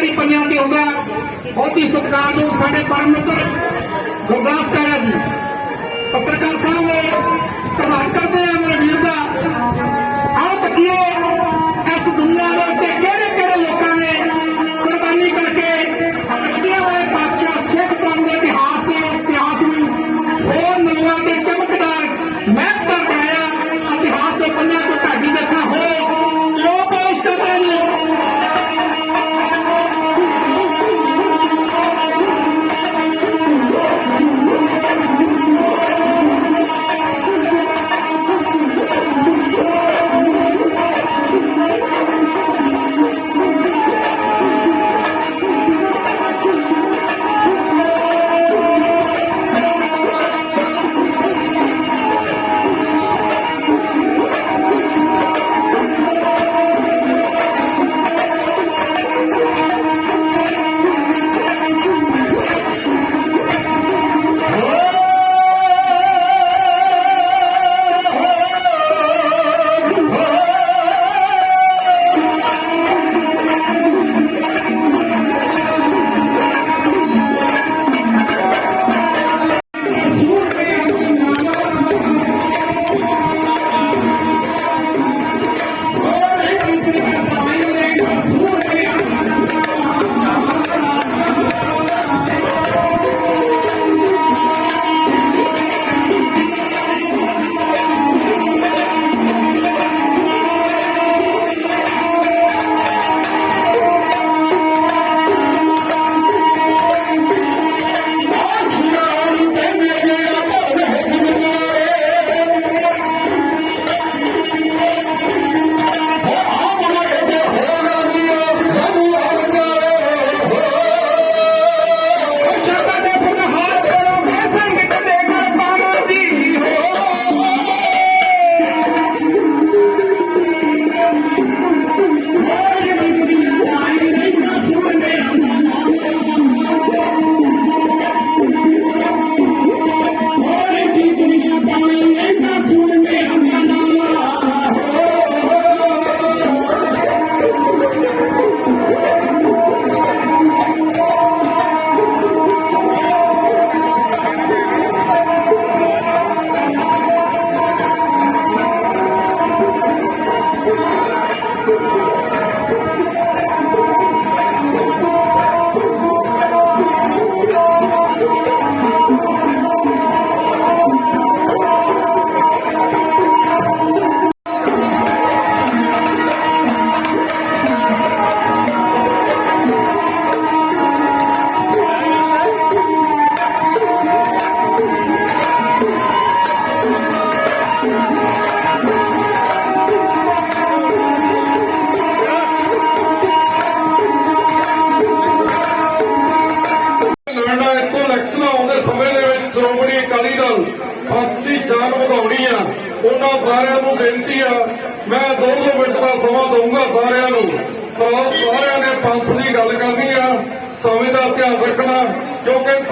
ਪੈਰੀ ਪੰਜਾਂ ਤੇ ਆਉਂਦਾ ਬਹੁਤ ਹੀ ਸਤਿਕਾਰਯੋਗ ਸਾਡੇ ਪਰਮ ਮਿੱਤਰ ਗੁਰਦਾਸ ਕਾਰਾ ਜੀ। ਪੱਤਰਕਾਰ ਸਾਹਿਬ ਨੇ ਧੰਨਵਾਦ ਕਰਦੇ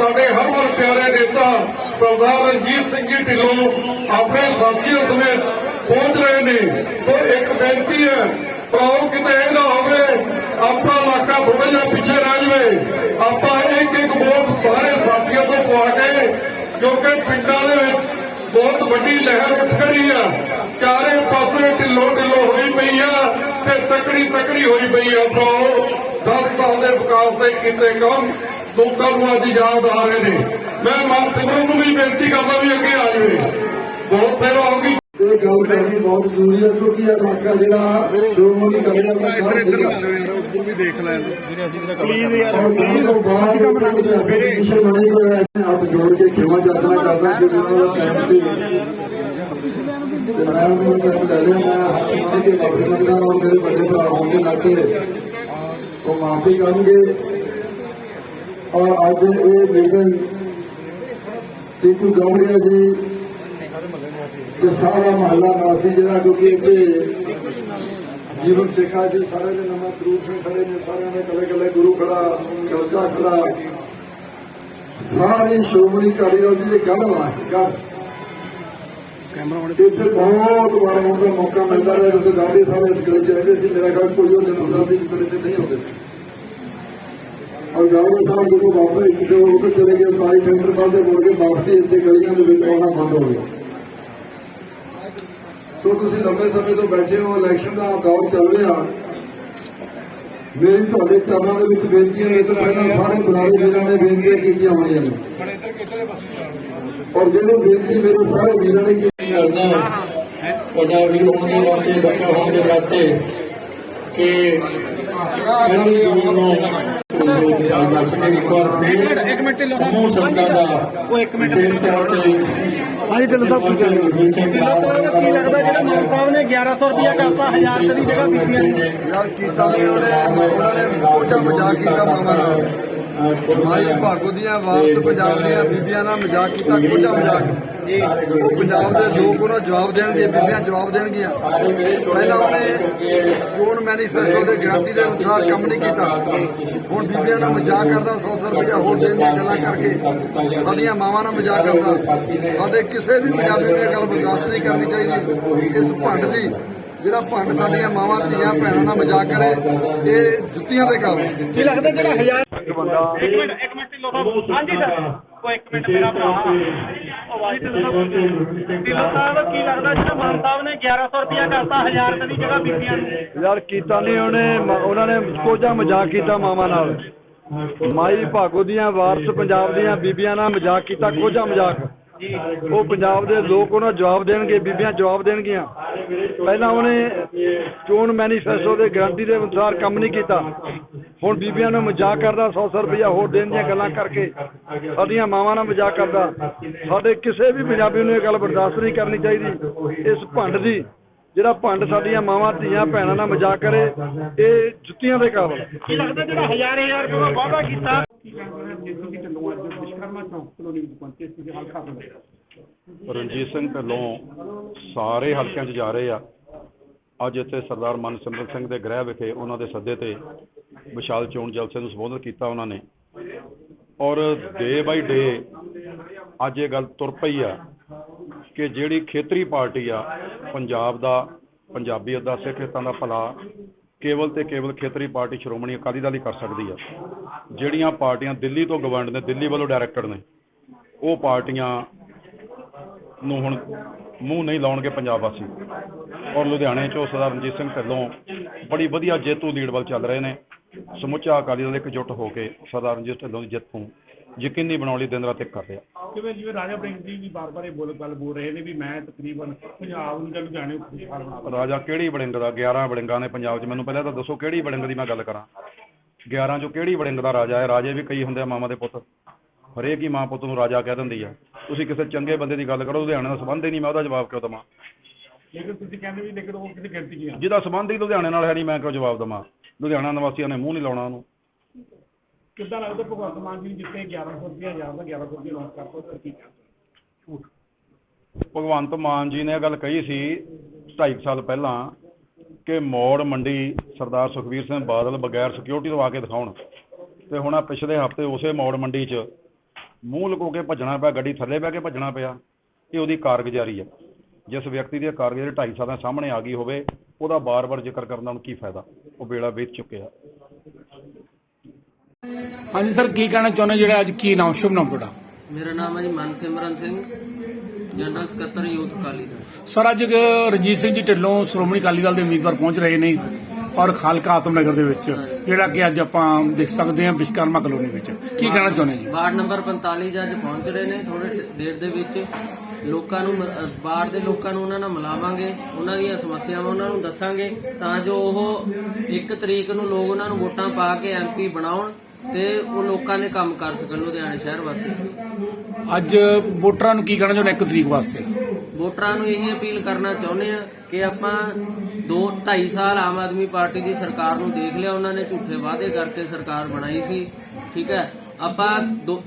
ਸਾਡੇ ਹਰਮਨ ਪਿਆਰੇ ਨੇਤਾ ਸਰਦਾਰ ਰਣਜੀਤ ਸਿੰਘ ਜੀ ਢਿੱਲੋਂ ਆਪਣੇ ਸਾਥੀਆਂ ਸਮੇਤ ਪਹੁੰਚ ਰਹੇ ਨੇ। ਤੋਂ ਇੱਕ ਬੇਨਤੀ ਹੈ ਪਰਾਓ ਕਿਤੇ ਇਹ ਨਾ ਹੋਵੇ, ਆਪਣਾ ਇਲਾਕਾ ਥੋੜਾ ਜਿਹਾ ਪਿੱਛੇ ਰਹਿ ਜਾਵੇ। ਆਪਾਂ ਇੱਕ ਇੱਕ ਵੋਟ ਸਾਰੇ ਸਾਥੀਆਂ ਤੋਂ ਪਵਾ ਕੇ, ਕਿਉਂਕਿ ਪਿੰਡਾਂ ਦੇ ਵਿੱਚ ਬਹੁਤ ਵੱਡੀ ਲਹਿਰ ਉੱਠ ਖੜੀ ਆ। ਚਾਰੇ ਪਾਸੇ ਢਿੱਲੋ ਢਿੱਲੋ ਹੋਈ ਪਈ ਆ ਤੇ ਤਕੜੀ ਤਕੜੀ ਹੋਈ ਪਈ ਆ ਪਰਾਓ 10 ਸਾਲ ਦੇ ਵਿਕਾਸ ਦੇ ਕੀਤੇ ਕੰਮ ਲੋਕਾਂ ਨੂੰ ਅੱਜ ਯਾਦ ਆ ਰਹੇ ਨੇ। ਮੈਂ ਮਾਨ ਸਿਮਰਨ ਨੂੰ ਵੀ ਬੇਨਤੀ ਕਰਦਾ ਵੀ ਅੱਗੇ ਆ ਜਾਵੇ। ਬਹੁਤ ਸੇਵਾ ਹੋਗੀ ਇਹ ਗੱਲ ਕਰਨੀ ਬਹੁਤ ਜ਼ਰੂਰੀ ਹੈ ਕਿਉਂਕਿ ਇਹ ਇਲਾਕਾ ਜਿਹੜਾ ਸ਼੍ਰੋਮਣੀ ਦਾ ਇੱਧਰ ਇੱਧਰ ਉੱਧਰ ਵੀ ਦੇਖ ਲੈਣ ਪਲੀਜ਼ ਯਾਰ ਪਲੀਜ਼। ਬਾਅਦ ਕੰਮ ਨਾ ਕਰਿਆ ਮੇਰੇ ਮਿਸ਼ਨ ਬਣੇ ਹੋਏ ਹੱਥ ਜੋੜ ਕੇ ਖਿਮਾ ਚਾਹਣਾ ਕਰਦਾ ਕਿ ਇਹਨਾਂ ਦਾ ਟਾਈਮ ਤੇ ਮੈਂ ਉਹਨਾਂ ਨੂੰ ਲੈ ਲਿਆ ਮੈਂ ਹੱਥ ਮਾਰ ਕੇ ਮਾਫੀ ਮੰਗਦਾ ਔਰ ਮੇਰੇ ਵੱਡੇ ਭਰਾ ਹੋਣ ਦੇ ਨਾਤੇ ਉਹ ਮਾਫੀ ਕਰਨਗੇ। ਔਰ ਅੱਜ ਇਹ ਮੀਟਿੰਗ ਟੀਟੂ ਗੌੜੀਆ ਜੀ ਤੇ ਸਾਰਾ ਮਹੱਲਾ ਨਿਵਾਸੀ ਜਿਹੜਾ ਕਿਉਂਕਿ ਇੱਥੇ ਜੀਵਨ ਸਿੱਖਾ ਜੀ ਸਾਰੇ ਦੇ ਨਵਾਂ ਸਰੂਪ ਸਿੰਘ ਖੜੇ ਨੇ ਸਾਰਿਆਂ ਦੇ ਕੱਲੇ ਕੱਲੇ ਗੁਰੂ ਖੜਾ ਕਰਜ਼ਾ ਖੜਾ। ਸਾਰੇ ਸ਼੍ਰੋਮਣੀ ਅਕਾਲੀ ਦਲ ਦੀ ਗੱਲ ਵਾ ਗੱਲ। ਇੱਥੇ ਬਹੁਤ ਵਾਰ ਮੌਕਾ ਮਿਲਦਾ ਰਿਹਾ ਜਦੋਂ ਗਾਂਧੀ ਸਾਹਿਬ ਇਸ ਗਲੇ ਚ ਰਹਿੰਦੇ ਸੀ ਮੇਰਾ ਖਿਆਲ ਕੋਈ ਉਹ ਦਿਨ ਹੁੰਦਾ ਸੀ ਜਿਹੜੇ ਤੇ ਨਹੀਂ ਹੁੰਦੇ ਔਰ ਜਾਓ ਸਾਹਿਬ ਜਦੋਂ ਵਾਪਸ ਜੋ ਉਹ ਚਲੇ ਗਏ ਸਾਰੀ ਸੈਂਟਰ ਪਾਸੇ ਮੁੜ ਕੇ ਵਾਪਸੀ ਇੱਥੇ ਗਲੀਆਂ ਦੇ ਵਿੱਚ ਆਉਣਾ ਬੰਦ ਹੋ ਗਿਆ। ਸੋ ਤੁਸੀਂ ਲੰਬੇ ਸਮੇਂ ਤੋਂ ਬੈਠੇ ਹੋ ਇਲੈਕਸ਼ਨ ਦਾ ਦੌਰ ਚੱਲ ਰਿਹਾ। ਮੇਰੀ ਤੁਹਾਡੇ ਚਰਨਾਂ ਦੇ ਵਿੱਚ ਬੇਨਤੀ ਹੈ ਇਹ ਤੋਂ ਪਹਿਲਾਂ ਸਾਰੇ ਬੁਲਾਰੇ ਵੀਰਾਂ ਨੇ ਬੇਨਤੀਆਂ ਕੀਤੀਆਂ ਹੋਣੀਆਂ ਨੇ। ਔਰ ਜਿਹੜੇ ਬੇਨਤੀ ਮੇਰੇ ਸਾਰੇ ਵੀਰਾਂ ਨੇ ਕੀਤੀ ਕਰਦਾ ਪੰਜਾਬ ਵੀਰ ਹੋਣ ਦੇ ਵਾਸਤੇ ਬੱਚਾ ਹੋਣ ਦੇ ਵਾਸਤੇ ਕਿ ਦੀ ਨੂੰ ਇੱਕ ਮਿੰਟ ਲੋ ਉਹ ਇੱਕ ਮਿੰਟ ਹਾਂਜੀ ਢਿੱਲੋਂ ਸਾਹਿਬ ਕੀ ਕਹਿੰਦੇ ਢਿੱਲੋਂ ਸਾਹਿਬ ਕੀ ਲੱਗਦਾ ਜਿਹੜਾ ਮਾਨ ਸਾਹਿਬ ਨੇ 1100 ਰੁਪਇਆ ਕਰਤਾ 1000 ਰੁਪਏ ਦੀ ਜਗ੍ਹਾ ਬੀਬੀਆਂ ਨੂੰ ਯਾਰ ਕੀਤਾ ਨੇ ਉਹਨੇ ਉਹਨਾਂ ਨੇ ਕੋਝਾ ਮਜ਼ਾਕ ਕੀਤਾ ਮਾਮਾ ਨਾਲ। ਮਾਈ ਭਾਗੋ ਦੀਆਂ ਵਾਰਸ ਪੰਜਾਬ ਦੀਆਂ ਬੀਬੀਆਂ ਨਾਲ ਮਜ਼ਾਕ ਕੀਤਾ ਕੋਝਾ ਮਜ਼ਾਕ। ਉਹ ਪੰਜਾਬ ਦੇ ਲੋਕ ਉਹਨਾਂ ਜਵਾਬ ਦੇਣਗੇ ਬੀਬੀਆਂ ਜਵਾਬ ਦੇਣਗੀਆਂ। ਪਹਿਲਾਂ ਉਹਨੇ ਚੋਣ ਮੈਨੀਫੈਸਟੋ ਦੇ ਗਾਰੰਟੀ ਦੇ ਅਨੁਸਾਰ ਕੰਮ ਨਹੀਂ ਕੀਤਾ। ਹੁਣ ਬੀਬੀਆਂ ਨਾਲ ਮਜ਼ਾਕ ਕਰਦਾ 100 100 ਰੁਪਇਆ ਹੋਰ ਦੇਣ ਦੀਆਂ ਗੱਲਾਂ ਕਰਕੇ ਸਾਡੀਆਂ ਮਾਵਾਂ ਨਾਲ ਮਜ਼ਾਕ ਕਰਦਾ। ਸਾਡੇ ਕਿਸੇ ਵੀ ਪੰਜਾਬੀ ਨੂੰ ਗੱਲ ਬਰਦਾਸ਼ਤ ਨਹੀਂ ਕਰਨੀ ਚਾਹੀਦੀ। ਇਸ ਭੰਡ ਦੀ ਜਿਹੜਾ ਭੰਡ ਸਾਡੀਆਂ ਮਾਵਾਂ ਧੀਆਂ ਭੈਣਾਂ ਨਾਲ ਮਜ਼ਾਕ ਕਰੇ ਇਹ ਜੁੱਤੀਆਂ ਦੇ ਕੰਮ ਕੀ ਲੱਗਦਾ ਜਿਹੜਾ 1000 ਇੱਕ ਮਿੰਟ ਇੱਕ ਹਾਂਜੀ ਸਰ। ਉਹ ਇੱਕ ਮਿੰਟ ਮੇਰਾ ਭਰਾ। ਆਵਾਜ਼ ਢਿੱਲੋਂ ਸਾਹਿਬ ਢਿੱਲੋਂ ਸਾਹਿਬ ਕੀ ਲੱਗਦਾ ਜਿਹੜਾ ਮਾਨ ਸਾਹਿਬ ਨੇ 1100 ਰੁਪਇਆ ਕਰਤਾ 1000 ਰੁਪਏ ਦੀ ਜਗ੍ਹਾ ਬੀਬੀਆਂ ਨੂੰ? ਯਾਰ ਕੀਤਾ ਨਹੀਂ ਉਹਨੇ ਮ- ਉਹਨਾਂ ਨੇ ਕੋਝਾ ਮਜ਼ਾਕ ਕੀਤਾ ਮਾਮਾ ਨਾਲ। ਮਾਈ ਭਾਗੋ ਦੀਆਂ ਵਾਰਸ ਪੰਜਾਬ ਦੀਆਂ ਬੀਬੀਆਂ ਨਾਲ ਮਜ਼ਾਕ ਕੀਤਾ ਕੋਝਾ ਮਜ਼ਾਕ। ਉਹ ਪੰਜਾਬ ਦੇ ਲੋਕ ਉਹਨਾਂ ਜਵਾਬ ਦੇਣਗੇ ਬੀਬੀਆਂ ਜਵਾਬ ਦੇਣਗੀਆਂ। ਪਹਿਲਾਂ ਉਹਨੇ ਚੋਣ ਮੈਨੀਫੈਸਟੋ ਦੇ ਗਾਰੰਟੀ ਦੇ ਅਨੁਸਾਰ ਕੰਮ ਨਹੀਂ ਕੀਤਾ। ਹੁਣ ਬੀਬੀਆਂ ਨੂੰ ਮਜ਼ਾਕ ਕਰਦਾ 100 ਰੁਪਇਆ ਹੋਰ ਦੇਣ ਦੀਆਂ ਗੱਲਾਂ ਕਰਕੇ। ਸਾਡੀਆਂ ਮਾਵਾਂ ਨਾਲ ਮਜ਼ਾਕ ਕਰਦਾ। ਸਾਡੇ ਕਿਸੇ ਵੀ ਪੰਜਾਬੀ ਨੂੰ ਇਹ ਗੱਲ ਬਰਦਾਸ਼ਤ ਨਹੀਂ ਕਰਨੀ ਚਾਹੀਦੀ। ਇਸ ਭੰਡ ਦੀ ਜਿਹੜਾ ਭੰਡ ਸਾਡੀਆਂ ਮਾਵਾਂ ਧੀਆਂ ਭੈਣਾਂ ਨਾਲ ਮਜ਼ਾਕ ਕਰੇ ਇਹ ਜੁੱਤੀਆਂ ਦੇ ਕਾਬਲ ਹੈ। ਕੀ ਲੱਗਦਾ ਜਿਹੜਾ 1000 1000 ਰੁਪਏ ਦਾ ਵਾਅਦਾ ਕੀਤਾ? ਰਣਜੀਤ ਸਿੰਘ ਢਿੱਲੋਂ ਸਾਰੇ ਹਲਕਿਆਂ 'ਚ ਜਾ ਰਹੇ ਆ। ਅੱਜ ਇੱਥੇ ਸਰਦਾਰ ਮਨਸਿਮਰਨ ਸਿੰਘ ਦੇ ਗ੍ਰਹਿ ਵਿਖੇ ਉਹਨਾਂ ਦੇ ਸੱਦੇ ਤੇ ਵਿਸ਼ਾਲ ਚੋਣ ਜਲਸੇ ਨੂੰ ਸੰਬੋਧਨ ਕੀਤਾ ਉਹਨਾਂ ਨੇ। ਔਰ ਡੇ ਬਾਈ ਡੇ ਅੱਜ ਇਹ ਗੱਲ ਤੁਰ ਪਈ ਆ ਕਿ ਜਿਹੜੀ ਖੇਤਰੀ ਪਾਰਟੀ ਆ, ਪੰਜਾਬ ਦਾ ਪੰਜਾਬੀਅਤ ਦਾ ਸਿੱਖ ਹਿੱਤਾਂ ਦਾ ਭਲਾ ਕੇਵਲ ਤੇ ਕੇਵਲ ਖੇਤਰੀ ਪਾਰਟੀ ਸ਼੍ਰੋਮਣੀ ਅਕਾਲੀ ਦਲ ਹੀ ਕਰ ਸਕਦੀ ਆ। ਜਿਹੜੀਆਂ ਪਾਰਟੀਆਂ ਦਿੱਲੀ ਤੋਂ ਗਵਰਨਡ ਨੇ, ਦਿੱਲੀ ਵੱਲੋਂ ਡਾਇਰੈਕਟਡ ਨੇ, ਉਹ ਪਾਰਟੀਆਂ ਨੂੰ ਹੁਣ ਮੂੰਹ ਨਹੀਂ ਲਾਉਣਗੇ ਪੰਜਾਬ ਵਾਸੀ। ਔਰ ਲੁਧਿਆਣੇ 'ਚੋਂ ਸਰਦਾਰ ਰਣਜੀਤ ਸਿੰਘ ਢਿੱਲੋਂ ਬੜੀ ਵਧੀਆ ਜੇਤੂ ਲੀਡ ਵੱਲ ਚੱਲ ਰਹੇ ਨੇ। ਸਮੁੱਚਾ ਅਕਾਲੀ ਦਲ ਇਕਜੁੱਟ ਹੋ ਕੇ ਸਰਦਾਰ ਰਣਜੀਤ ਢਿੱਲੋਂ ਦੀ ਜਿੱਤ ਨੂੰ ਯਕੀਨੀ ਬਣਾਉਣ ਲਈ ਦਿਨ ਰਾਤ ਇੱਕ ਕਰ ਰਿਹਾ। ਕਿਵੇਂ ਜਿਵੇਂ ਰਾਜਾ ਬ੍ਰਿੰਗ ਜੀ ਵੀ ਬਾਰ-ਬਾਰ ਇਹ ਬੋਲ ਗੱਲ ਬੋਲ ਰਹੇ ਨੇ ਵੀ ਮੈਂ ਤਕਰੀਬਨ ਪੰਜਾਬ ਨੂੰ ਜਾਂ ਲੁਧਿਆਣੇ ਨੂੰ ਖੁਸ਼ਹਾਲ ਬਣਾ ਰਾਜਾ ਕਿਹੜੀ ਵੜਿੰਗ ਦਾ 11 ਵੜਿੰਗਾਂ ਨੇ ਪੰਜਾਬ 'ਚ? ਮੈਨੂੰ ਪਹਿਲਾਂ ਤਾਂ ਦੱਸੋ ਕਿਹੜੀ ਵੜਿੰਗ ਦੀ ਮੈਂ ਗੱਲ ਕਰਾਂ। 11 'ਚੋਂ ਕਿਹੜੀ ਵੜਿੰਗ ਦਾ ਰਾਜਾ ਹੈ? ਰਾਜੇ ਵੀ ਕਈ ਹੁੰਦੇ ਆ ਮਾਮਾ ਦੇ ਪੁੱਤ। ਹਰੇਕ ਹੀ ਮਾਂ ਪੁੱਤ ਨੂੰ ਰਾਜਾ ਕਹਿ ਦਿੰਦੀ ਆ? ਤੁਸੀਂ ਕਿਸੇ ਚੰਗੇ ਬੰਦੇ ਦੀ ਗੱਲ ਕਰੋ ਲੁਧਿਆਣੇ ਦਾ ਸੰਬੰਧ ਹੀ ਨਹੀਂ ਮੈਂ ਉਹਦਾ ਜਵਾਬ ਕਿਉਂ ਦੇਵਾਂ? ਲੇਕਿਨ ਤੁਸੀਂ ਕਹਿੰਦੇ ਵੀ ਲੇਕਿਨ ਉਹ ਕਿਸੇ ਗਿਣਤੀ ਨਹੀਂ ਆ। ਜਿਹਦਾ ਸੰਬੰਧ ਹੀ ਲੁਧਿਆਣੇ ਨਾਲ ਹੈ ਨਹੀਂ ਮੈਂ ਕਿਉਂ ਜਵਾਬ ਦੇਵਾਂ? ਲੁਧਿਆਣਾ ਨਿਵਾਸੀਆਂ ਨੇ ਮੂੰਹ ਨਹੀਂ ਲਾਉਣਾ ਉਹਨੂੰ। ਕਿੱਦਾਂ ਲੱਗਦਾ ਭਗਵੰਤ ਮਾਨ ਜੀ ਜਿੱਤੇ 1100 ਰੁਪਇਆ ਹਜ਼ਾਰ ਦਾ 1100 ਰੁਪਇਆ ਲਾਂਚ ਕਰਤਾ ਫਿਰ ਕੀ ਕਹਿੰਦੇ ਭਗਵੰਤ ਮਾਨ ਜੀ ਨੇ ਇਹ ਗੱਲ ਕਹੀ ਸੀ 2.5 ਸਾਲ ਪਹਿਲਾਂ ਕਿ ਮੌੜ ਮੰਡੀ ਸਰਦਾਰ ਸੁਖਬੀਰ ਸਿੰਘ ਬਾਦਲ ਬਗੈਰ ਸਿਕਿਉਰਿਟੀ ਤੋਂ ਆ ਕੇ ਦਿਖਾਉਣ। ਤੇ ਹੁਣ ਆ ਪਿਛਲੇ ਹਫ਼ਤੇ ਉਸੇ ਮੌੜ ਮੰਡੀ 'ਚ ਮੂੰਹ ਲੁਕੋ ਕੇ ਭੱਜਣਾ ਪਿਆ ਗੱਡੀ ਥੱਲੇ ਬਹਿ ਕੇ ਭੱਜਣਾ ਪਿਆ ਇਹ ਉਹਦੀ ਕਾਰਗੁਜ਼ਾਰੀ ਹੈ ਜਿਸ ਵਿਅਕਤੀ ਦੀ ਕਾਰਗੁਜ਼ਾਰੀ 2.5 ਸਾਲਾਂ ਸਾਹਮਣੇ ਆ ਗਈ ਹੋਵੇ ਉਹਦਾ ਬਾਰ-ਬਾਰ ਜ਼ਿਕਰ ਕਰਨ ਦਾ ਉਹਨੂੰ ਕੀ ਫਾਇਦਾ? ਉਹ ਵੇਲਾ ਬੀਤ ਚੁੱਕਿਆ। ਹਾਂਜੀ ਸਰ ਕੀ ਕਹਿਣਾ ਚਾਹੁੰਦੇ ਜਿਹੜਾ ਅੱਜ ਕੀ ਨਾਮ ਸ਼ੁਭ ਨਾਮ ਤੁਹਾਡਾ? ਮੇਰਾ ਨਾਮ ਹੈ ਜੀ ਮਨਸਿਮਰਨ ਸਿੰਘ ਜਨਰਲ ਸਕੱਤਰ ਯੂਥ ਅਕਾਲੀ ਦਲ। ਸਰ ਅੱਜ ਰਣਜੀਤ ਸਿੰਘ ਜੀ ਢਿੱਲੋਂ ਸ਼੍ਰੋਮਣੀ ਅਕਾਲੀ ਦਲ ਦੇ ਉਮੀਦਵਾਰ ਪਹੁੰਚ ਰਹੇ ਨੇ। ਔਰ ਖਾਲਕਾ ਆਤਮਨਗਰ ਦੇ ਵਿੱਚ ਜਿਹੜਾ ਕਿ ਅੱਜ ਆਪਾਂ ਦੇਖ ਸਕਦੇ ਹਾਂ ਵਿਸ਼ਕਰਮਾ ਕਲੋਨੀ ਵਿੱਚ। ਕੀ ਕਹਿਣਾ ਚਾਹੁੰਦੇ ਜੀ? ਵਾਰਡ ਨੰਬਰ 45 'ਚ ਅੱਜ ਪਹੁੰਚ ਰਹੇ ਨੇ ਥੋੜੇ ਦੇਰ ਦੇ ਵਿੱਚ। ਲੋਕਾਂ ਨੂੰ ਵਾਰਡ ਦੇ ਲੋਕਾਂ ਨੂੰ ਉਹਨਾਂ ਨਾਲ ਮਿਲਾਵਾਂਗੇ ਉਹਨਾਂ ਦੀਆਂ ਸਮੱਸਿਆਵਾਂ ਉਹਨਾਂ ਨੂੰ ਦੱਸਾਂਗੇ ਤਾਂ ਜੋ ਉਹ ਇੱਕ ਤਰੀਕ ਨੂੰ ਲੋਕ ਉਹਨਾਂ ਨੂੰ ਵੋਟਾਂ ਪਾ ਕੇ ਐਮਪੀ ਬਣਾਉਣ ਤੇ ਉਹ ਲੋਕਾਂ ਦੇ ਕੰਮ ਕਰ ਸਕਣ ਲੁਧਿਆਣੇ ਸ਼ਹਿਰ ਵਾਸੀ ਅੱਜ ਵੋਟਰਾਂ ਨੂੰ ਕੀ ਕਹਿਣਾ ਚਾਹੁੰਦੇ ਇੱਕ ਤਰੀਕ ਵਾਸਤੇ? ਵੋਟਰਾਂ ਨੂੰ ਇਹੀ ਅਪੀਲ ਕਰਨਾ ਚਾਹੁੰਦੇ ਆ ਕਿ ਆਪਾਂ ਦੋ 2.5 ਸਾਲ ਆਮ ਆਦਮੀ ਪਾਰਟੀ ਦੀ ਸਰਕਾਰ ਨੂੰ ਦੇਖ ਲਿਆ ਉਹਨਾਂ ਨੇ, ਝੂਠੇ ਵਾਅਦੇ ਕਰਕੇ ਸਰਕਾਰ ਬਣਾਈ ਸੀ, ਠੀਕ ਹੈ? ਆਪਾਂ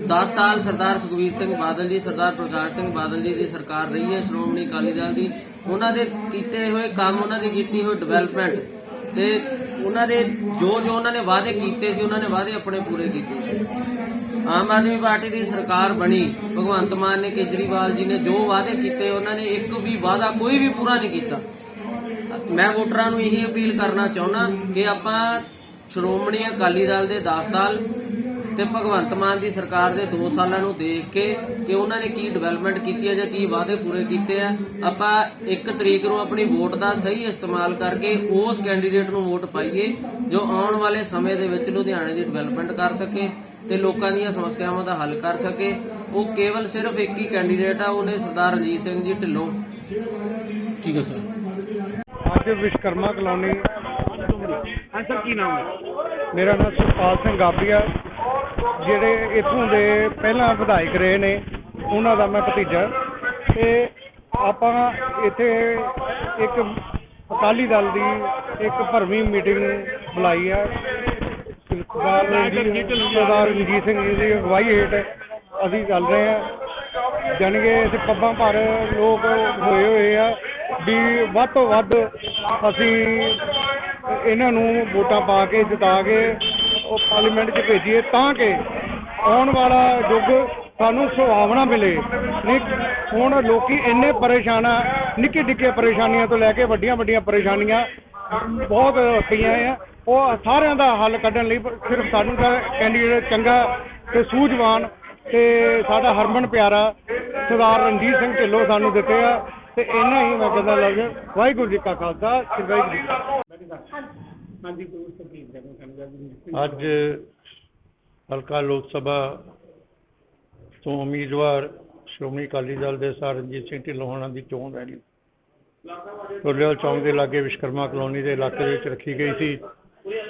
10 ਸਾਲ ਸਰਦਾਰ ਸੁਖਬੀਰ ਸਿੰਘ ਬਾਦਲ ਜੀ, ਸਰਦਾਰ ਪ੍ਰਕਾਸ਼ ਸਿੰਘ ਬਾਦਲ ਜੀ ਦੀ ਸਰਕਾਰ ਰਹੀ ਹੈ, ਸ਼੍ਰੋਮਣੀ ਅਕਾਲੀ ਦਲ ਦੀ। ਉਹਨਾਂ ਦੇ ਕੀਤੇ ਹੋਏ ਕੰਮ, ਉਹਨਾਂ ਦੀ ਕੀਤੀ ਹੋਈ ਡਿਵੈਲਪਮੈਂਟ ਤੇ ਉਹਨਾਂ ਦੇ ਜੋ ਜੋ ਉਹਨਾਂ ਨੇ ਵਾਅਦੇ ਕੀਤੇ ਸੀ, ਉਹਨਾਂ ਨੇ ਵਾਅਦੇ ਆਪਣੇ ਪੂਰੇ ਕੀਤੇ ਸੀ। ਆਮ ਆਦਮੀ ਪਾਰਟੀ ਦੀ ਸਰਕਾਰ ਬਣੀ, ਭਗਵੰਤ ਮਾਨ ਨੇ ਕੇਜਰੀਵਾਲ ਜੀ ਨੇ ਜੋ ਵਾਅਦੇ ਕੀਤੇ, ਉਹਨਾਂ ਨੇ ਇੱਕ ਵੀ ਵਾਅਦਾ ਕੋਈ ਵੀ ਪੂਰਾ ਨਹੀਂ ਕੀਤਾ। ਮੈਂ ਵੋਟਰਾਂ ਨੂੰ ਇਹੀ ਅਪੀਲ ਕਰਨਾ ਚਾਹੁੰਦਾ ਕਿ ਆਪਾਂ ਸ਼੍ਰੋਮਣੀ ਅਕਾਲੀ ਦਲ ਦੇ 10 ਸਾਲ ਤੇ ਭਗਵੰਤ ਮਾਨ ਦੀ ਸਰਕਾਰ ਦੇ 2 ਸਾਲਾਂ ਨੂੰ ਦੇਖ ਕੇ ਕਿ ਉਹਨਾਂ ਨੇ ਕੀ ਡਿਵੈਲਪਮੈਂਟ ਕੀਤੀ ਹੈ ਜਾਂ ਕੀ ਵਾਅਦੇ ਪੂਰੇ ਕੀਤੇ ਆ। ਆਪਾਂ 1 ਤਰੀਕ ਨੂੰ ਆਪਣੀ ਵੋਟ ਦਾ ਸਹੀ ਇਸਤੇਮਾਲ ਕਰਕੇ ਉਸ ਕੈਂਡੀਡੇਟ ਨੂੰ ਵੋਟ ਪਾਈਏ ਜੋ ਆਉਣ ਵਾਲੇ ਸਮੇਂ ਦੇ ਵਿੱਚ ਲੁਧਿਆਣੇ ਦੀ ਡਿਵੈਲਪਮੈਂਟ ਕਰ ਸਕੇ ਤੇ ਲੋਕਾਂ ਦੀਆਂ ਸਮੱਸਿਆਵਾਂ ਦਾ ਹੱਲ ਕਰ ਸਕੇ। ਉਹ ਕੇਵਲ ਸਿਰਫ ਇੱਕ ਹੀ ਕੈਂਡੀਡੇਟ ਆ, ਉਹਨੇ ਸਰਦਾਰ ਰਣਜੀਤ ਸਿੰਘ ਜੀ ਢਿੱਲੋਂ। ਠੀਕ ਹੈ ਸਰ। ਅੱਜ ਵਿਸ਼ਕਰਮਾ ਕਲੋਨੀ। ਹਾਂ ਸਰ ਕੀ ਨਾਮ ਹੈ? ਮੇਰਾ ਨਾਮ ਸੁਖਪਾਲ ਸਿੰਘ ਗਾਬੀਆ ਜਿਹੜੇ ਇੱਥੋਂ ਦੇ ਪਹਿਲਾਂ ਵਿਧਾਇਕ ਰਹੇ ਨੇ ਉਹਨਾਂ ਦਾ ਮੈਂ ਭਤੀਜਾ। ਤੇ ਆਪਾਂ ਇੱਥੇ ਇੱਕ ਅਕਾਲੀ ਦਲ ਦੀ ਇੱਕ ਭਰਵੀਂ ਮੀਟਿੰਗ ਬੁਲਾਈ ਹੈ ਸਰਦਾਰ ਰਣਜੀਤ ਸਰਦਾਰ ਰਣਜੀਤ ਸਿੰਘ ਜੀ ਦੀ ਅਗਵਾਈ ਹੇਠ ਅਸੀਂ ਚੱਲ ਰਹੇ ਹਾਂ ਜਾਣੀ ਕਿ ਪੱਬਾਂ ਭਰ ਲੋਕ ਹੋਏ ਹੋਏ ਆ। ਵੀ ਵੱਧ ਤੋਂ ਵੱਧ ਅਸੀਂ ਇਹਨਾਂ ਨੂੰ ਵੋਟਾਂ ਪਾ ਕੇ ਜਿਤਾ ਕੇ ਉਹ ਪਾਰਲੀਮੈਂਟ 'ਚ ਭੇਜੀਏ ਤਾਂ ਕਿ ਆਉਣ ਵਾਲਾ ਯੁੱਗ ਸਾਨੂੰ ਸੁਹਾਵਣਾ ਮਿਲੇ। ਨਹੀਂ, ਹੁਣ ਲੋਕੀ ਇੰਨੇ ਪਰੇਸ਼ਾਨ ਆ, ਨਿੱਕੀ ਨਿੱਕੀਆਂ ਪਰੇਸ਼ਾਨੀਆਂ ਤੋਂ ਲੈ ਕੇ ਵੱਡੀਆਂ ਵੱਡੀਆਂ ਪਰੇਸ਼ਾਨੀਆਂ ਬਹੁਤ ਪਈਆਂ ਆ। ਉਹ ਸਾਰਿਆਂ ਦਾ ਹੱਲ ਕੱਢਣ ਲਈ ਸਿਰਫ ਸਾਨੂੰ ਤਾਂ ਕੈਂਡੀਡੇਟ ਚੰਗਾ ਤੇ ਸੂਝਵਾਨ ਤੇ ਸਾਡਾ ਹਰਮਨ ਪਿਆਰਾ ਸਰਦਾਰ ਰਣਜੀਤ ਸਿੰਘ ਢਿੱਲੋਂ ਸਾਨੂੰ ਦਿੱਤੇ ਆ। ਤੇ ਇੰਨਾ ਹੀ ਮੈਂ ਕਹਿੰਦਾ ਲੱਗ ਵਾਹਿਗੁਰੂ ਜੀ ਕਾ ਖਾਲਸਾ ਸ੍ਰੀ ਵਾਹਿਗੁਰੂ ਜੀ ਕੀ ਫਤਿਹ। ਅੱਜ ਹਲਕਾ ਲੋਕ ਸਭਾ ਤੋਂ ਉਮੀਦਵਾਰ ਸ਼੍ਰੋਮਣੀ ਅਕਾਲੀ ਦਲ ਦੇ ਸਰ ਰਣਜੀਤ ਸਿੰਘ ਢਿੱਲੋਂ ਹੋਣਾ ਦੀ ਚੋਣ ਰੈਲੀ ਟੋਲੇਵਾਲ ਚੌਂਕ ਦੇ ਲਾਗੇ ਵਿਸ਼ਕਰਮਾ ਕਲੋਨੀ ਦੇ ਇਲਾਕੇ ਵਿੱਚ ਰੱਖੀ ਗਈ ਸੀ।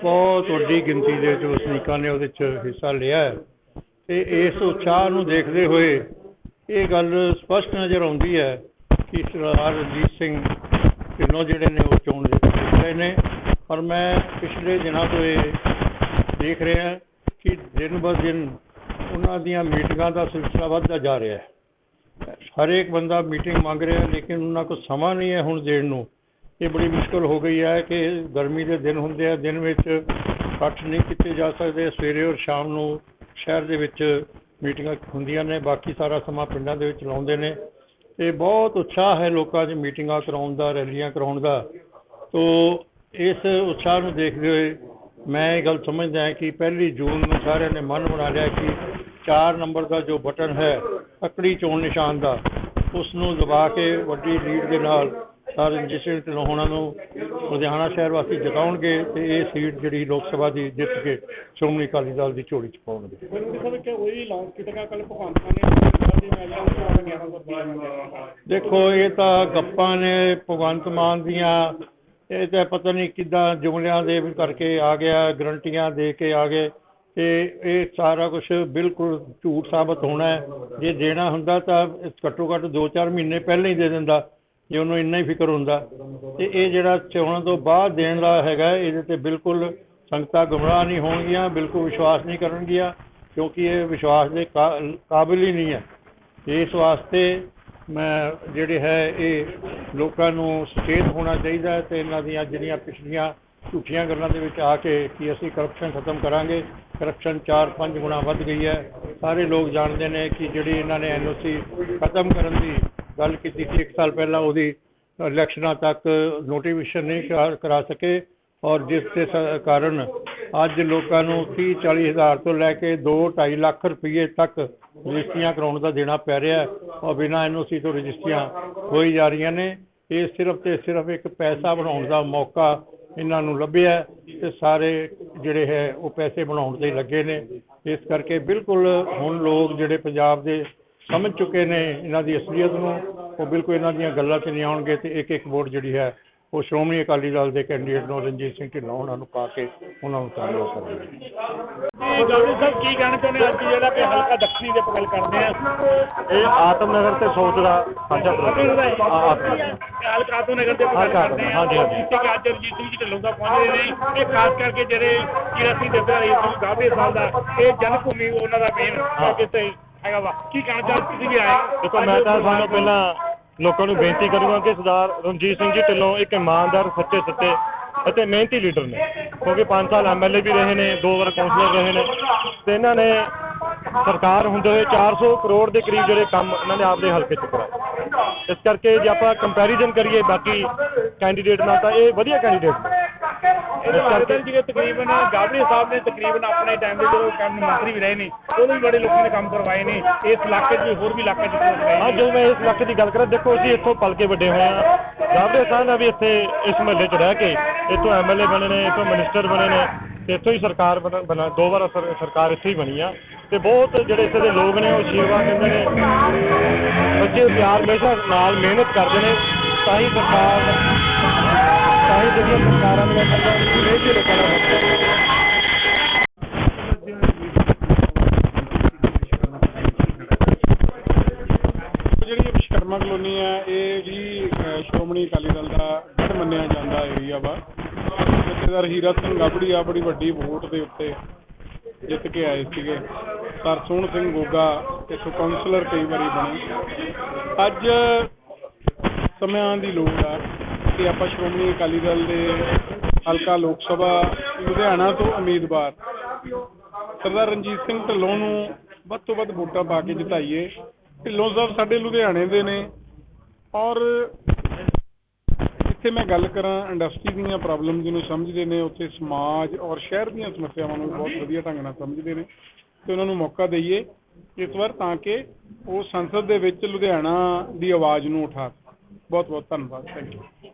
ਬਹੁਤ ਵੱਡੀ ਗਿਣਤੀ ਦੇ ਵਿੱਚ ਵਸਨੀਕਾਂ ਨੇ ਉਹਦੇ ਵਿੱਚ ਹਿੱਸਾ ਲਿਆ ਤੇ ਇਸ ਉਤਸ਼ਾਹ ਨੂੰ ਦੇਖਦੇ ਹੋਏ ਇਹ ਗੱਲ ਸਪਸ਼ਟ ਨਜ਼ਰ ਆਉਂਦੀ ਹੈ ਕਿ ਸਰਦਾਰ ਰਣਜੀਤ ਸਿੰਘ ਤਿੰਨੋਂ ਜਿਹੜੇ ਨੇ ਉਹ ਚੋਣ ਜਿੱਤ ਰਹੇ ਨੇ। ਪਰ ਮੈਂ ਪਿਛਲੇ ਦਿਨਾਂ ਤੋਂ ਇਹ ਦੇਖ ਰਿਹਾ ਕਿ ਦਿਨ ਬ ਦਿਨ ਉਹਨਾਂ ਦੀਆਂ ਮੀਟਿੰਗਾਂ ਦਾ ਸਿਲਸਿਲਾ ਵੱਧਦਾ ਜਾ ਰਿਹਾ ਹੈ। ਹਰ ਬੰਦਾ ਮੀਟਿੰਗ ਮੰਗ ਰਿਹਾ, ਲੇਕਿਨ ਉਹਨਾਂ ਕੋਲ ਸਮਾਂ ਨਹੀਂ ਹੈ ਹੁਣ ਦੇਣ ਨੂੰ। ਇਹ ਬੜੀ ਮੁਸ਼ਕਲ ਹੋ ਗਈ ਹੈ ਕਿ ਗਰਮੀ ਦੇ ਦਿਨ ਹੁੰਦੇ ਆ, ਦਿਨ ਵਿੱਚ ਇਕੱਠ ਨਹੀਂ ਕੀਤੇ ਜਾ ਸਕਦੇ। ਸਵੇਰੇ ਔਰ ਸ਼ਾਮ ਨੂੰ ਸ਼ਹਿਰ ਦੇ ਵਿੱਚ ਮੀਟਿੰਗਾਂ ਹੁੰਦੀਆਂ ਨੇ, ਬਾਕੀ ਸਾਰਾ ਸਮਾਂ ਪਿੰਡਾਂ ਦੇ ਵਿੱਚ ਲਾਉਂਦੇ ਨੇ। ਤੇ ਬਹੁਤ ਉਤਸ਼ਾਹ ਹੈ ਲੋਕਾਂ 'ਚ ਮੀਟਿੰਗਾਂ ਕਰਾਉਣ ਦਾ, ਰੈਲੀਆਂ ਕਰਾਉਣ ਦਾ। ਤੋ ਇਸ ਉਤਸ਼ਾਹ ਨੂੰ ਦੇਖਦੇ ਹੋਏ ਮੈਂ ਇਹ ਗੱਲ ਸਮਝਦਾ ਹਾਂ ਕਿ ਪਹਿਲੀ ਜੂਨ ਨੂੰ ਸਾਰਿਆਂ ਨੇ ਮਨ ਬਣਾ ਲਿਆ ਕਿ 4 ਨੰਬਰ ਦਾ ਜੋ ਬਟਨ ਹੈ, ਅਕੜੀ ਚੋਣ ਨਿਸ਼ਾਨ ਦਾ ਉਸ ਨੂੰ ਦਬਾ ਕੇ ਵੱਡੀ ਲੀਡ ਦੇ ਨਾਲ ਸਰ ਰਣਜੀਤ ਹੋਣਾ ਨੂੰ ਲੁਧਿਆਣਾ ਸ਼ਹਿਰ ਵਾਸੀ ਜਿਤਾਉਣਗੇ ਤੇ ਇਹ ਸੀਟ ਜਿਹੜੀ ਲੋਕ ਸਭਾ ਦੀ ਜਿੱਤ ਕੇ ਸ਼੍ਰੋਮਣੀ ਅਕਾਲੀ ਦਲ ਦੀ ਝੋਲੀ ਚ ਪਾਉਣਗੇ। ਦੇਖੋ, ਇਹ ਤਾਂ ਗੱਪਾਂ ਨੇ, ਭਗਵੰਤ ਮਾਨ ਦੀਆਂ, ਇਹ ਤਾਂ ਪਤਾ ਨਹੀਂ ਕਿੱਦਾਂ ਜੁਮਲਿਆਂ ਦੇ ਕਰਕੇ ਆ ਗਿਆ, ਗਰੰਟੀਆਂ ਦੇ ਕੇ ਆ ਗਏ ਤੇ ਇਹ ਸਾਰਾ ਕੁਝ ਬਿਲਕੁਲ ਝੂਠ ਸਾਬਤ ਹੋਣਾ ਹੈ। ਜੇ ਦੇਣਾ ਹੁੰਦਾ ਤਾਂ ਘੱਟੋ ਘੱਟ 2-4 ਮਹੀਨੇ ਪਹਿਲਾਂ ਹੀ ਦੇ ਦਿੰਦਾ। ਜੇ ਉਹਨੂੰ ਇੰਨਾ ਹੀ ਫਿਕਰ ਹੁੰਦਾ, ਤੇ ਇਹ ਜਿਹੜਾ ਚੋਣਾਂ ਤੋਂ ਬਾਅਦ ਦੇਣ ਦਾ ਹੈਗਾ, ਇਹਦੇ ਤੇ ਬਿਲਕੁਲ ਸੰਗਤਾਂ ਗੁੰਮਰਾਹ ਨਹੀਂ ਹੋਣਗੀਆਂ, ਬਿਲਕੁਲ ਵਿਸ਼ਵਾਸ ਨਹੀਂ ਕਰਨਗੀਆਂ, ਕਿਉਂਕਿ ਇਹ ਵਿਸ਼ਵਾਸ ਦੇ ਕਾ- ਕਾਬਿਲ ਹੀ ਨਹੀਂ ਹੈ। ਇਸ ਵਾਸਤੇ ਮੈਂ ਜਿਹੜੇ ਹੈ, ਇਹ ਲੋਕਾਂ ਨੂੰ ਸੁਚੇਤ ਹੋਣਾ ਚਾਹੀਦਾ ਹੈ ਤੇ ਇਹਨਾਂ ਦੀਆਂ ਜਿਹੜੀਆਂ ਪਿਛਲੀਆਂ ਝੂਠੀਆਂ ਗੱਲਾਂ ਦੇ ਵਿੱਚ ਆ ਕੇ ਕਿ ਅਸੀਂ ਕਰਪਸ਼ਨ ਖਤਮ ਕਰਾਂਗੇ ਕਰਪਸ਼ਨ 4-5 ਗੁਣਾ ਵੱਧ ਗਈ ਹੈ। ਸਾਰੇ ਲੋਕ ਜਾਣਦੇ ਨੇ ਕਿ ਜਿਹੜੀ ਇਹਨਾਂ ਨੇ ਐਨਓਸੀ ਖਤਮ ਕਰਨ ਦੀ ਗੱਲ ਕੀਤੀ ਸੀ, ਇੱਕ ਸਾਲ ਪਹਿਲਾਂ ਉਹਦੀ ਇਲੈਕਸ਼ਨਾਂ ਤੱਕ ਨੋਟੀਫਿਕੇਸ਼ਨ ਨਹੀਂ ਕਰਾ- ਕਰਾ ਸਕੇ ਔਰ ਜਿਸ ਦੇ ਸ- ਕਾਰਨ ਅੱਜ ਲੋਕਾਂ ਨੂੰ 30 40 ਹਜ਼ਾਰ ਤੋਂ ਲੈ ਕੇ 2 2.5 ਲੱਖ ਰੁਪਏ ਤੱਕ ਰਜਿਸਟਰੀਆਂ ਕਰਾਉਣ ਦਾ ਦੇਣਾ ਪੈ ਰਿਹਾ ਹੈ ਔਰ ਬਿਨਾਂ ਐਨਓਸੀ ਤੋਂ ਰਜਿਸਟਰੀਆਂ ਹੋਈ ਜਾ ਰਹੀਆਂ ਨੇ। ਇਹ ਸਿਰਫ ਤੇ ਸਿਰਫ ਇੱਕ ਪੈਸਾ ਬਣਾਉਣ ਦਾ ਮੌਕਾ ਇਹਨਾਂ ਨੂੰ ਲੱਭਿਆ ਹੈ ਤੇ ਸਾਰੇ ਜਿਹੜੇ ਹੈ ਉਹ ਪੈਸੇ ਬਣਾਉਣ ਤੇ ਲੱਗੇ ਨੇ। ਇਸ ਕਰਕੇ ਬਿਲਕੁਲ ਹੁਣ ਲੋਕ ਜਿਹੜੇ ਪੰਜਾਬ ਦੇ ਸਮਝ ਚੁੱਕੇ ਨੇ ਇਹਨਾਂ ਦੀ ਅਸਲੀਅਤ ਨੂੰ ਉਹ ਬਿਲਕੁਲ ਇਹਨਾਂ ਦੀਆਂ ਗੱਲਾਂ 'ਚ ਨਹੀਂ ਆਉਣਗੇ ਤੇ ਇੱਕ ਇੱਕ ਵੋਟ ਜਿਹੜੀ ਹੈ ਉਹ ਸ਼੍ਰੋਮਣੀ ਅਕਾਲੀ ਦਲ ਦੇ ਕੈਂਡੀਡੇਟ ਨੂੰ ਰਣਜੀਤ ਸਿੰਘ ਢਿੱਲੋਂ ਉਹਨਾਂ ਨੂੰ ਪਾ ਕੇ ਉਹਨਾਂ ਨੂੰ ਕਾਮਯਾਬ ਕਰਨਗੇ ਗਾਂਧੀ ਸਾਹਿਬ ਕੀ ਕਹਿਣਾ ਚਾਹੁੰਦੇ ਅੱਜ ਜਿਹੜਾ ਕਿ ਹਲਕਾ ਦੱਖਣੀ ਦੇ ਗੱਲ ਕਰਦੇ ਆ। ਇਹ ਆਤਮਨਗਰ ਤੇ ਸੋਚ ਦਾ ਸਾਂਝਾ ਹਲਕਾ ਆਤਮ ਨਗਰ ਦੇ ਗੱਲ ਹਲਕਾ ਕਰਦੇ ਆ। ਹਾਂਜੀ, ਹਾਂਜੀ। ਕਿ ਅੱਜ ਰਜੀਤ ਸਿੰਘ ਢਿੱਲੋਂ ਦਾ ਪਹੁੰਚ ਰਹੇ ਨੇ। ਇਹ ਖਾਸ ਕਰਕੇ ਜਿਹੜੇ ਜਿਹੜਾ ਸਿੰਘ ਦੇ ਭਰਾਈ ਸਿੰਘ ਗਾਬੇ ਸਾਹਿਬ ਦਾ ਇਹ ਜਨ ਭੂਮੀ ਉਹਨਾਂ ਦਾ ਮੇਨ ਕਿਤੇ ਹੈਗਾ ਵਾ। ਕੀ ਕਹਿਣਾ ਚਾਹੁੰਦੇ ਤੁਸੀਂ ਵੀ ਆਏ। ਦੇਖੋ, ਮੈਂ ਤਾਂ ਸਾਨੂੰ ਪਹਿਲਾਂ ਲੋਕਾਂ ਨੂੰ ਬੇਨਤੀ ਕਰੂੰਗਾ ਕਿ ਸਰਦਾਰ ਰਣਜੀਤ ਸਿੰਘ ਜੀ ਢਿੱਲੋਂ ਇੱਕ ਇਮਾਨਦਾਰ, ਸੱਚੇ ਸੱਚੇ ਅਤੇ ਮਿਹਨਤੀ ਲੀਡਰ ਨੇ। ਕਿਉਂਕਿ 5 ਸਾਲ ਐਮਐਲਏ ਵੀ ਰਹੇ ਨੇ, ਦੋ ਵਾਰ ਕੌਂਸਲਰ ਰਹੇ ਨੇ। ਤੇ ਇਹਨਾਂ ਨੇ ਸਰਕਾਰ ਹੁੰਦੇ ਹੋਏ 400 ਕਰੋੜ ਦੇ ਕਰੀਬ ਜਿਹੜੇ ਕੰਮ ਇਹਨਾਂ ਨੇ ਆਪਦੇ ਹਲਕੇ 'ਚ ਕਰਾਏ। ਇਸ ਕਰਕੇ ਜੇ ਆਪਾਂ ਕੰਪੈਰੀਜ਼ਨ ਕਰੀਏ ਬਾਕੀ ਕੈਂਡੀਡੇਟ ਨਾਲ ਤਾਂ ਇਹ ਵਧੀਆ ਕੈਂਡੀਡੇਟ ਨੇ। ਇਸ ਕਰਕੇ ਜਿਹੜੇ ਤਕਰੀਬਨ ਗਾਬੜੀ ਸਾਹਿਬ ਨੇ ਤਕਰੀਬਨ ਆਪਣੇ ਟਾਈਮ ਦੇ ਜਦੋਂ ਕੰਮ ਮੰਤਰੀ ਵੀ ਰਹੇ ਨੇ, ਉਦੋਂ ਵੀ ਬੜੇ ਲੋਕਾਂ ਨੇ ਕੰਮ ਕਰਵਾਏ ਨੇ, ਇਸ ਇਲਾਕੇ 'ਚ ਹੋਰ ਵੀ ਇਲਾਕੇ 'ਚ ਕਰਵਾਏ ਹਾਂ, ਜਦੋਂ ਮੈਂ ਇਸ ਇਲਾਕੇ ਦੀ ਗੱਲ ਕਰਾਂ, ਦੇਖੋ ਅਸੀਂ ਇੱਥੋਂ ਪਲ ਕੇ ਵੱਡੇ ਹੋਏ ਆ ਗਾਬੜੀ ਸਾਹਿਬ ਨੇ ਵੀ ਇੱਥੇ ਇਸ ਮਹੱਲੇ 'ਚ ਰਹਿ ਕੇ ਇੱਥੋਂ ਐਮਐਲਏ ਬਣੇ ਨੇ, ਇੱਥੋਂ ਮਿਨਿਸਟਰ ਬਣੇ ਨੇ ਤੇ ਇੱਥੋਂ ਹੀ ਸਰਕਾਰ ਬਣ- ਬਣਾ, ਦੋ ਵਾਰ ਸਰਕਾਰ ਇੱਥੇ ਹੀ ਬਣੀ ਆ। ਤੇ ਬਹੁਤ ਜਿਹੜੇ ਇੱਥੇ ਦੇ ਲੋਕ ਨੇ, ਉਹ ਆਸ਼ੀਰਵਾਦ ਦਿੰਦੇ ਨੇ। ਬੱਚੇ ਪਿਆਰ ਹਮੇਸ਼ਾ ਨਾਲ ਮਿਹਨਤ ਕਰਦੇ ਨੇ, ਤਾਂ ਹੀ ਸਰਕਾਰ ਤਾਂ ਹੀ ਸਰਕਾਰਾਂ ਦੀਆਂ ਗੱਲਾਂ ਇਹ ਵੀ ਲੋਕਾਂ ਦਾ ਜਿਹੜੀ ਇਹ ਵਿਸ਼ਕਰਮਾ ਕਲੋਨੀ ਹੈ ਇਹ ਵੀ ਅਹ, ਸ਼੍ਰੋਮਣੀ ਅਕਾਲੀ ਦਲ ਦਾ ਗੜ ਮੰਨਿਆ ਜਾਂਦਾ ਏਰੀਆ ਵਾ। ਜਥੇਦਾਰ ਹੀਰਾ ਸਿੰਘ ਗਾਬੜੀ ਆ ਬੜੀ ਵੱਡੀ ਵੋਟ ਦੇ ਉੱਤੇ ਜਿੱਤ ਕੇ ਆਏ ਸੀਗੇ। ਸਰਸੋਣ ਸਿੰਘ ਗੋਗਾ ਇੱਥੋਂ ਕਾਉਂਸਲਰ ਕਈ ਵਾਰੀ ਬਣੇ। ਅੱਜ ਸਮਿਆਂ ਦੀ ਲੋੜ ਆ ਕਿ ਆਪਾਂ ਸ਼੍ਰੋਮਣੀ ਅਕਾਲੀ ਦਲ ਦੇ ਹਲਕਾ ਲੋਕ ਸਭਾ ਲੁਧਿਆਣਾ ਤੋਂ ਉਮੀਦਵਾਰ ਸਰਦਾਰ ਰਣਜੀਤ ਸਿੰਘ ਢਿੱਲੋਂ ਨੂੰ ਵੱਧ ਤੋਂ ਵੱਧ ਵੋਟਾਂ ਪਾ ਕੇ ਜਿਤਾਈਏ। ਢਿੱਲੋਂ ਸਾਹਿਬ ਸਾਡੇ ਲੁਧਿਆਣੇ ਦੇ ਨੇ ਔਰ ਜਿੱਥੇ ਮੈਂ ਗੱਲ ਕਰਾਂ ਇੰਡਸਟਰੀ ਦੀਆਂ ਪ੍ਰੋਬਲਮਸ ਨੂੰ ਸਮਝਦੇ ਨੇ, ਉੱਥੇ ਸਮਾਜ ਔਰ ਸ਼ਹਿਰ ਦੀਆਂ ਸਮੱਸਿਆਵਾਂ ਨੂੰ ਬਹੁਤ ਵਧੀਆ ਢੰਗ ਨਾਲ ਸਮਝਦੇ ਨੇ। ਤੇ ਉਹਨਾਂ ਨੂੰ ਮੌਕਾ ਦਈਏ ਇਸ ਵਾਰ ਤਾਂ ਕਿ ਉਹ ਸੰਸਦ ਦੇ ਵਿੱਚ ਲੁਧਿਆਣਾ ਦੀ ਆਵਾਜ਼ ਨੂੰ ਉਠਾ ਬਹੁਤ ਬਹੁਤ ਧੰਨਵਾਦ। Thank you